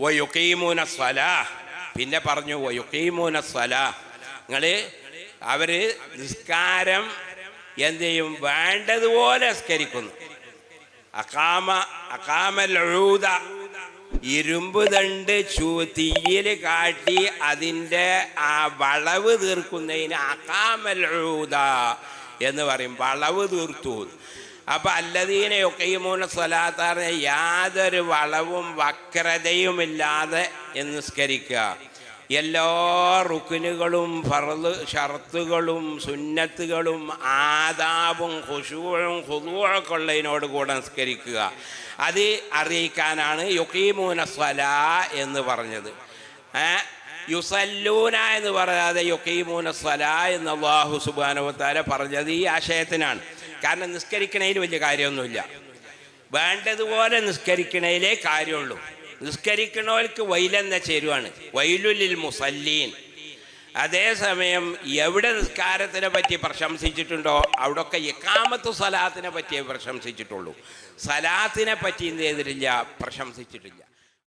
വയുക്കീമൂന സ്വല. പിന്നെ പറഞ്ഞു വയുക്കീമൂന സ്വല. നിങ്ങൾ അവർ നിസ്കാരം എന്ത് ചെയ്യും വേണ്ടതുപോലെ നിസ്കരിക്കുന്നു. അക്കാമ അക്കാമലൂത ഇരുമ്പ് തണ്ട് ചൂ തീയിൽ കാട്ടി അതിന്റെ ആ വളവ് തീർക്കുന്നതിന് അക്കാമലൂത എന്ന് പറയും. വളവ് തീർത്തു. അപ്പൊ അല്ലതീനെയൊക്കെ ഈ മൂന്ന് സ്വലാത്താറിന് യാതൊരു വളവും എന്ന് നിസ്കരിക്കുക എല്ലാ റുക്കിനുകളും ഫറൽ ഷർത്തുകളും സുന്നത്തുകളും ആദാബും ഖുശൂഴും ഹുദൂഴൊക്കെ ഉള്ളതിനോട് കൂടെ നിസ്കരിക്കുക. അത് അറിയിക്കാനാണ് യുക്കീമൂന സ്വല എന്ന് പറഞ്ഞത്. യുസല്ലൂന എന്ന് പറയാതെ യുക്കീമൂന സ്വല എന്ന് അള്ളാഹു സുബാനുവത്താല പറഞ്ഞത് ഈ ആശയത്തിനാണ്. കാരണം നിസ്കരിക്കണതിൽ വലിയ കാര്യമൊന്നുമില്ല. വേണ്ടതുപോലെ നിസ്കരിക്കണേലേ കാര്യമുള്ളൂ. നിസ്കരിക്കണവർക്ക് വൈലെന്ന ചേരുവാണ്. വൈലുലിൽ മുസല്ലീൻ. അതേസമയം എവിടെ നിസ്കാരത്തിനെ പറ്റി പ്രശംസിച്ചിട്ടുണ്ടോ അവിടൊക്കെ ഇക്കാമത്ത് സലാത്തിനെ പറ്റിയേ പ്രശംസിച്ചിട്ടുള്ളൂ. സലാത്തിനെ പറ്റി എന്ത് ചെയ്തിട്ടില്ല പ്രശംസിച്ചിട്ടില്ല.